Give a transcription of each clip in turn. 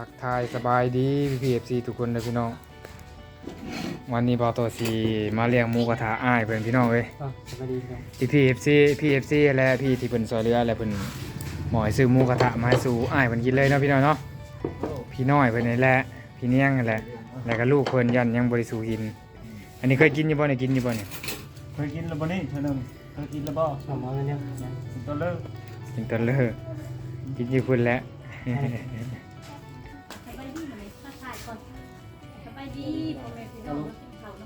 ทักทายสบายดีพี่เอฟซีทุกคนเลยพี่น้อง วันนี้บอตัวสีมาเลี้ยงหมูกระทะอ้ายเพื่อนพี่น้องเว้ยก็สวัสดีครับที่พี่เอฟซีพี่เอฟซีและพี่ที่เพิ่นซอยเรือและเพิ่นหมอยซื้อหมูกระทะมาให้สู่อ้ายเพิ่นกินเลยเนาะพี่น้องเนาะพี่น้อยเพิ่นนี่แหละพี่เนียงนั่นแหละแล้วก็ลูกเพิ่นยันยังบริสูกิน อันนี้เคยกินอยู่บ่เนี่ยกินอยู่บ่เนี่ยเคยกินแล้วบ่นี่เธอหนึ่งเคยกินแล้วบ่สมองเนี่ยยังกินตัวเลิกกินตอนเลิกกินอยู่พุ่นแหล้วส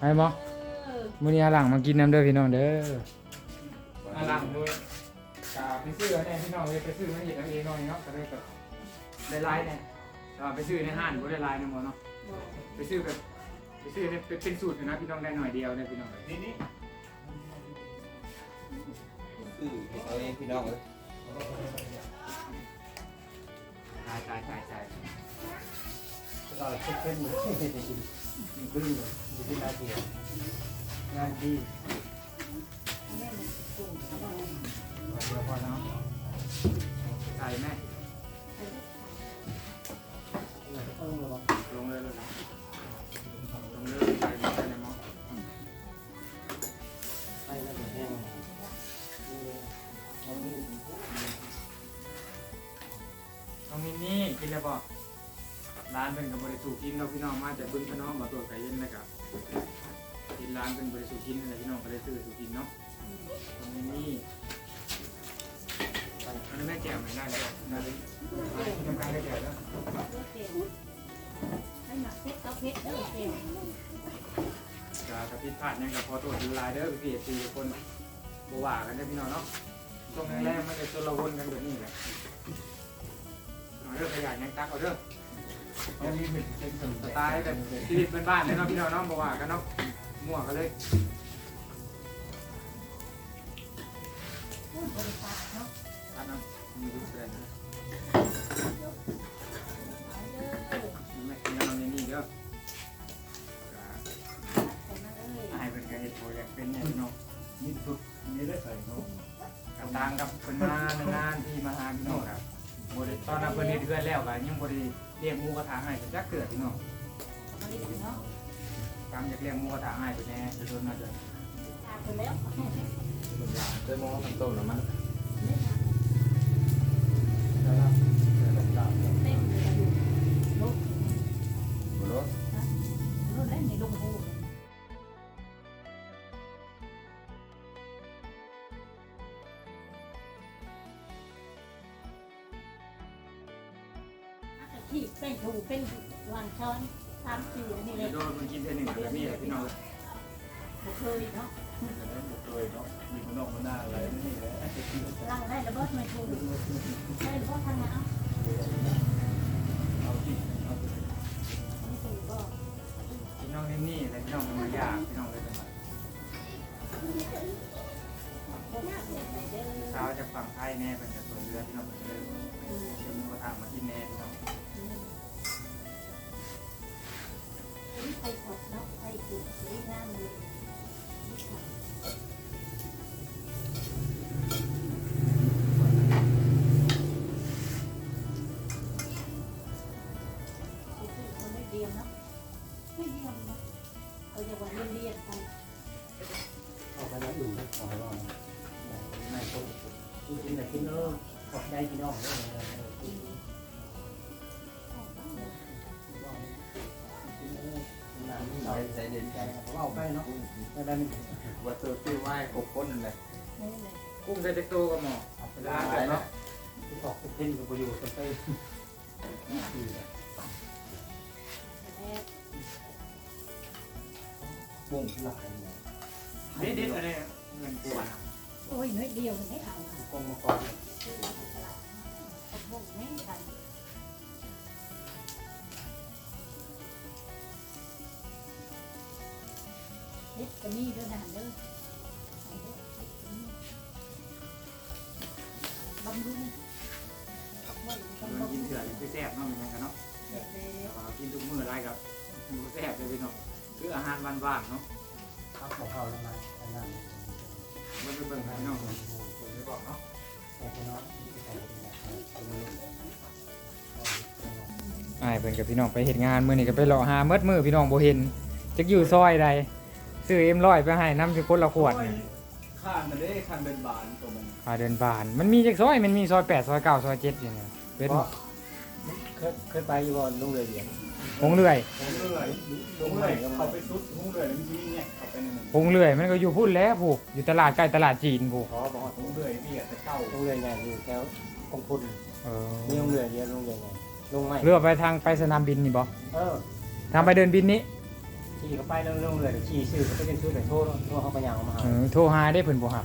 เขาไปบ่เออมื้อนี้อาหลังมากินน้ำเด้อพี่น้องเด้ออาหลังด้วยกาไปซื้อเนี่ยพี่น้องเลยไปซื้อมาเฮ็ดเอาเองหน่อยเนาะก็เลยแบบได้หลายเนี่ยแต่ว่าไปซื้อในห้างบ่ได้หลายนะหมอเนาะไปซื้อแบบไปซื้อเนี่ยเป็นเป็นสูตรอยู่นะพี่น้องได้หน่อยเดียวเนี่ยพี่น้องเอ้ยนี่นี่คือเอาเองพี่น้องเลยตายตายตายตายก็เช็คเส้นกิน ขึ้นอยู่ที่นาทีงานดีแม่มันกุ้งเขาบอกเดี๋ยวพอแล้วใส่แม่ กับบริสุทธิ์กินเราะพี่น้องมาจากบึ้งพี่น้องมาตัวไก่เย็นนะครับกินร้านเป็นบริสุทธิ์กินอะไรพี่น้องก็ได้ซื้อสุกินเนาะน้องมินนี่อันนี้แม่แจ่วไหนได้แล้วนะทำการได้แจ่วแล้วเต็มให้หมักเพชรก็เพชรเด้อเต็มจะกระพิดพลาดยังกับพอตัวดูลายเด้อพี่เอฟซีทุกคนบว่ากันได้อพี่น้องเนาะช่วงแรกๆมันจะจนละวนกันแบบนี้แหละเอาเด้อขยันยังตักเอาเด้ออันนี้เป็นเป็น สสไตล์แบบชีวิตเป็นบ้านเลยเนาะพี่น้องเนาะบว่ากันเนาะมั่วกันเลยอันนั้นมีดูแปลนนะแม่กินน้ำในนี่เด้อคนนั้นเอ้ยให้เป็นกระเห็ดโปรยเป็นเนี่ยพี่น้องนี่สุดนี่ได้ใส่เนาะกับทางกับเป็นมานานที่มาหาพี่น้อง ตอนนั้นเพิ่นเฮ็ดเพื่อนแล้วก็ยังบ่ได้เลี้ยงหมูกระทะให้จักเกิดพี่น้องบริษัทเนาะตามอยากเลี้ยงหมูกระทะให้ไปแน่จะโดนมาเจอตาไปแล้วเดินมองน้ำต้มหรือมันแล้วนะเดิน ที่เป็นถูเป็นวันช้อนสามสี่อันนี้เลเดี๋ยยวโดนมันกินเท่านึงแบบนี้แหละพี่น้องบ่เคยเนาะจะได้หมดเลยเนาะมีคนนอกคนหน้าอะไรนี่แหละลังได้ระเบิดไม่ถูกได้ระเบิดทางไหนเอาเอาที่เอาที่ไม่ถูกก็พี่น้องนี่นี่แต่พี่น้องมันมายากพี่น้องเลยจังหวะพวกเสียใจเด้อเช้าจะฟังไทยแน่เป็นจากส่วนเรือพี่น้องเป็นเลยเดี๋ยวหมูกระทะมากินแน่ เอาไปเนาะไม่ได้ไม่วัตถุที่ไหว้กบก้นเลยนี่เลยกุ้งได้เต็กโตก็หมอเอาไปเวลาล้างเกิดเนาะที่ตอกเส้นกับประโยชน์ไปแม่บุ้งหลายเด็ดเด็ดอะไรเงินกวนโอ้ยน้อยเดียวไม่เอาค่ะกองมาก่อนผมบอกไม่ทัน เด็ดก็มีด้วยนะเด้อบำรุงบำมันรุงกินเถื่อนคือแซ่บเนาะเหมือนกันเนาะกินทุกมื้อไรกับหมูแซ่บเลยพี่น้องคืออาหารบ้านๆเนาะครับของเขาแล้วนะอันนั้นมันเป็นเบิ่งให้พี่น้องผมไม่บอกเนาะแต่เนาะใส่ไปเนี่ยอ้ายเพิ่นกับพี่น้องไปเฮ็ดงานมื้อนี้ก็ไปรอหาเมิดมื้อพี่น้องบ่เห็นจักอยู่ซอยใด ซื้อเอ็มร้อยไปให้น้ำสิคนละขวดนี่ข้างมันได้ข้างเดินบานตัวมันพาเดินบ้าน มันมีจักซอยมันมีซอย8ซอย9ซอย7อยู่เนี่ยเป็นบ่เคยเคยไปอยู่บ่ลุงเลยเดียนหงเลื่อยผมเลื่อยผมเลื่อยเขาไปซุดผมเลื่อยแล้วมันที่เนี่ยเขาไปนั่นหงเลื่อยมันก็อยู่พุ่นแหล้วผู้อยู่ตลาดใกล้ตลาดจีนผู้ขอบอกว่าผมเลื่อยเบี้ยแต่เก่าลุงเลยใหญ่อยู่แถวกองพุนเออนี่ลุงเลยเดียวลุงเลยใหญ่ลุงไม่เรือไปทางไปสนามบินนี่บ่เออทางไปเดินบินนี้ ขี่เข้าไปแล้วลุงเลยขี่ซื้อเขาไปเป็นชุดเลยโทษโทษเขาไปยางมาหาเออโทรหาได้เพิ่นบ่ฮับ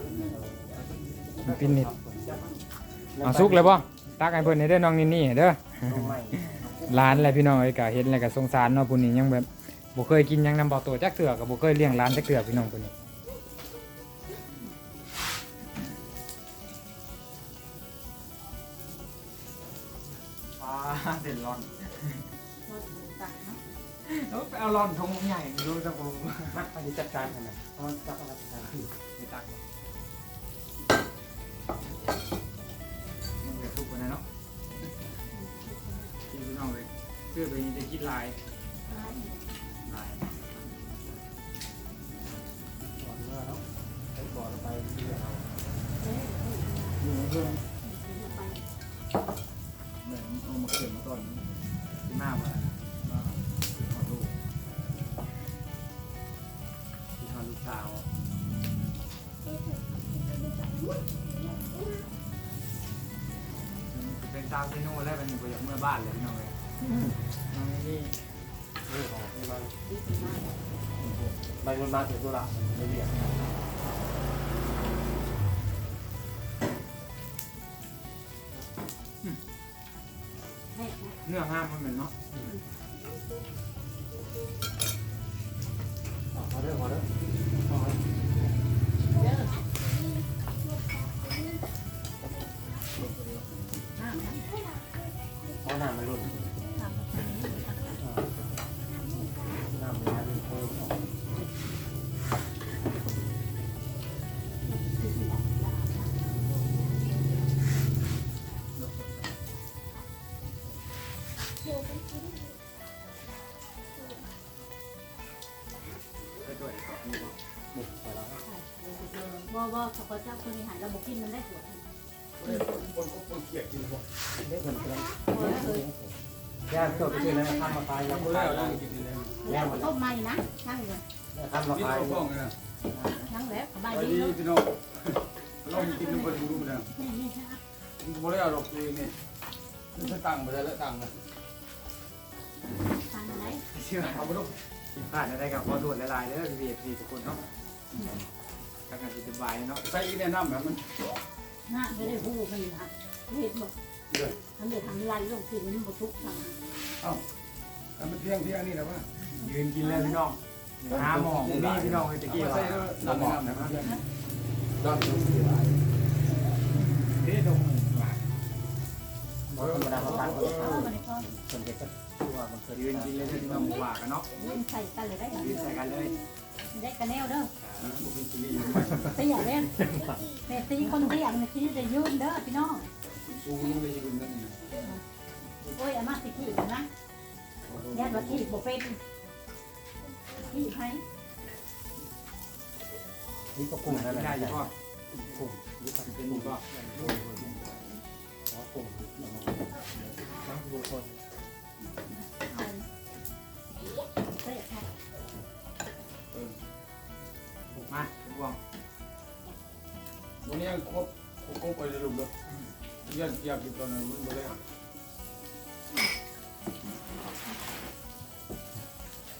ปินนิดเอาสุกเลยบ่ตักให้เพิ่นให้เด้อน้องนินนี่เด้อลุงไม่ร้านอะไรพี่น้องเอ้ยก็เห็นแล้วก็สงสารเนาะผู้นี้ยังแบบบ่เคยกินหยังนำบ่ตัวจักเถื่อก็บ่เคยเลี้ยงร้านจักเถื่อพี่น้องผู้นี้อ่าเด็ดร้อนรถตักเนาะ แล้วไปเอาร้อนทงใหญ่ดูจักบ่มัดไปจัดการกันนะเพราะจับเอาจัดการสิตักบ่มันจะทุกคนนะเนาะกินพี่น้องเลยซื้อไปนี่จะกินหลาย เป็นสาวเซโน่แล้วเป็นบ่อยากเมื่อบ้านเลยพี่น้องเลยน้องนี่นี่ของที่มันดีขึ้นมากไปมันมาถึงตัวละเลยเดียวแม่นะเนื้อห้ามมันเหมือนเนาะขอเรื่องขอเรื่องขอเรื่อ เอามนะเพราะน้ำมันรุนห้ามแบบนี้น้ำมันรุนเพิ่มไปตรวจก่อนนี่ไปแล้วว่าว่าเขาก็จะคนนี้หายเราบอกกินมันได้ผล คนก็คนเกลียดกินพวกได้ผลเพียงพอแล้วเลยยากตัวไปซื้อแล้วทำมาขายแล้วคนแรกเรากินดีเลยแล้วต้มใหม่นะช่างเลยทำมานี่ขายเขาฟ้องกันนะช่างแล้วสบายดีพี่น้องลองกินดูไปดูนะนี่นี่ฮะบ่ได้เอาดอกเองนี่จะตังค์ไปได้แล้วตังค์นะทางค์อะไหนเชื่อเอาไปลูกผิดพลาดอะไรกับขอโทษหละลายเด้อพี่เอฟซีทุกคนเนาะทำงานสบายเนาะใส่อีแนะนำแบบมัน หน้าไม่ได้พูดมันนะเห็นบอกมันเดือดทำลายลงกินมันบทุกทางทำเป็นเพียงเพียงนี่แหละว่ายืนกินเลยพี่น้องหาหมองนี่พี่น้องไอตะกี้ใส่ว่าแล้วนำแนะครับร้อนทุกทีไรเฮ้ยตรงหลังธรรมดาเขาทานเออมันก็คนเด็กก็ตัวมันเคยยืนกินเลยพี่น้องว่ากันเนาะยืนใส่กันเลยได้ยืนใส่กันเลย ได้กันแนวเด้อบุกินกินดีเตี้ยแม่แม่ตีคนเตี้ยมันตีจะยืนเด้อพี่น้องสูงนี่ไม่ใช่คุณนั่นโอ้ยอามาติขี้นะญาติว่าขี้บ่เป็นขี้ให้นี่ก็กุ้งนั่นแหละได้ยังพ่อกุ้งนี่ก็เป็นอยู่ก็กุ้งทั้งดูคน ยากยากกินตอนนั้นมันบ่ได้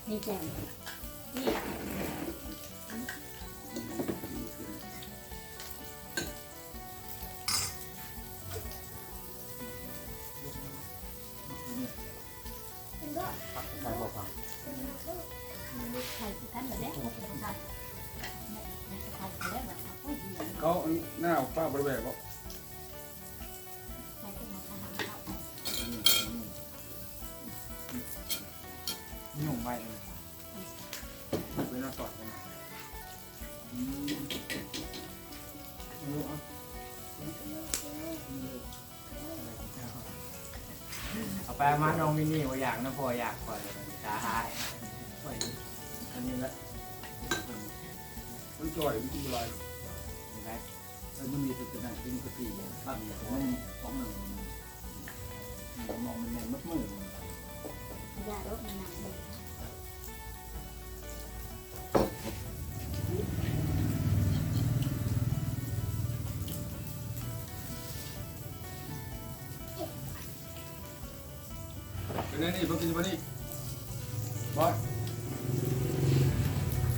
นี่แจ่ม เลยเป็นน้ำตอดเลยเอาไปมาน้องมินี่ว่าอยากนะพออยากก่อนเลยตาหายไปอันนี้ละมันจ่อยมันกินอะไรเห็นไหมแล้วมันมีจุดไหนกินกะทิตั้งอยู่มันสองหนึ่งมองมันแน่นมัดมืออย่ารถมันหนักเลย นไงนี่พวกกินปะนี่บอย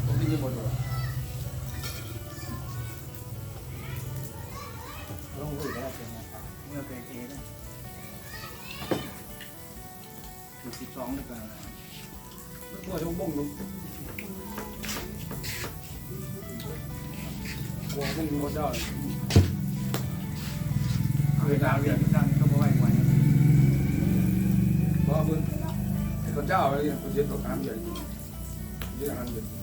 พวกกินยังหมดเลยลงมือได้เป็นไงเมื่อเคยเทนะดูสิบสองดีกว่านะมันก็จะบ้งลงหัวบ้งหมดได้เอาเวลาเรียนที่นั่นก็บ่ไหวกว่านี้ เพราะมึงไอ้ตัว เจ้าอะไรเนี่ยคนเย็ดตัวการใหญ่เย็ดอาหารเย็ดเอา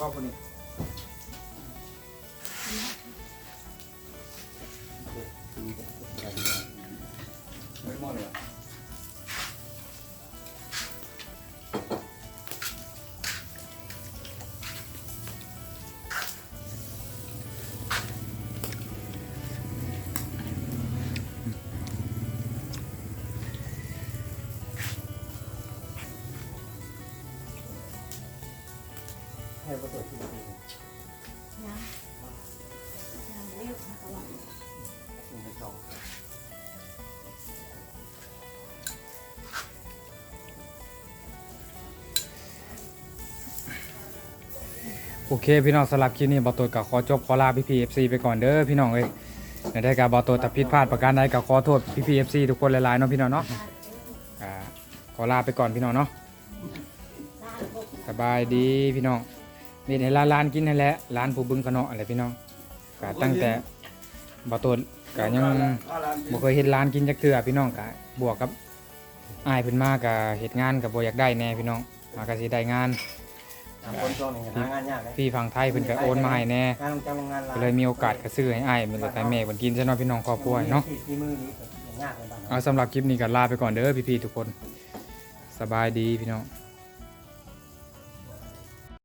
จริง โอเคพี่น้องสำหรับคลิปนี้บอตัวกับขอจบขอลาพี่พีเอฟซีไปก่อนเด้อพี่น้องเอ้ยในได้กับบอตัวแต่ผิดพลาดประการใดก็ขอโทษพี่พีเอฟซีทุกคนหลายๆเนาะพี่น้องเนาะอ่าขอลาไปก่อนพี่น้องเนาะสบายดีพี่น้องมีให้ร้านร้านกินนั่นแหละร้านผู้บึงขะเนาะอะไรพี่น้องกตั้งแต่บอตัวก็ยังบ่เคยเห็นร้านกินจักเทื่อพี่น้องก็บวกกับอายเพิ่นมาก็เฮ็ดงานก็บ่อยากได้แน่พี่น้องมาก็สิได้งาน คนช่วงนี้หางานยากเลยพี่ฝั่งไทยเพิ่นก็โอนมาให้แน่งานจ้างงานก็เลยมีโอกาสก็ซื้อให้อ้ายมีแต่ไปแม่เพิ่นกินซะเนาะพี่น้องครอบครัวเนาะที่มือนี้ยากเลยบ้างเอาสำหรับคลิปนี้ก็ลาไปก่อนเด้อพี่ๆทุกคน สบายดีพี่น้อง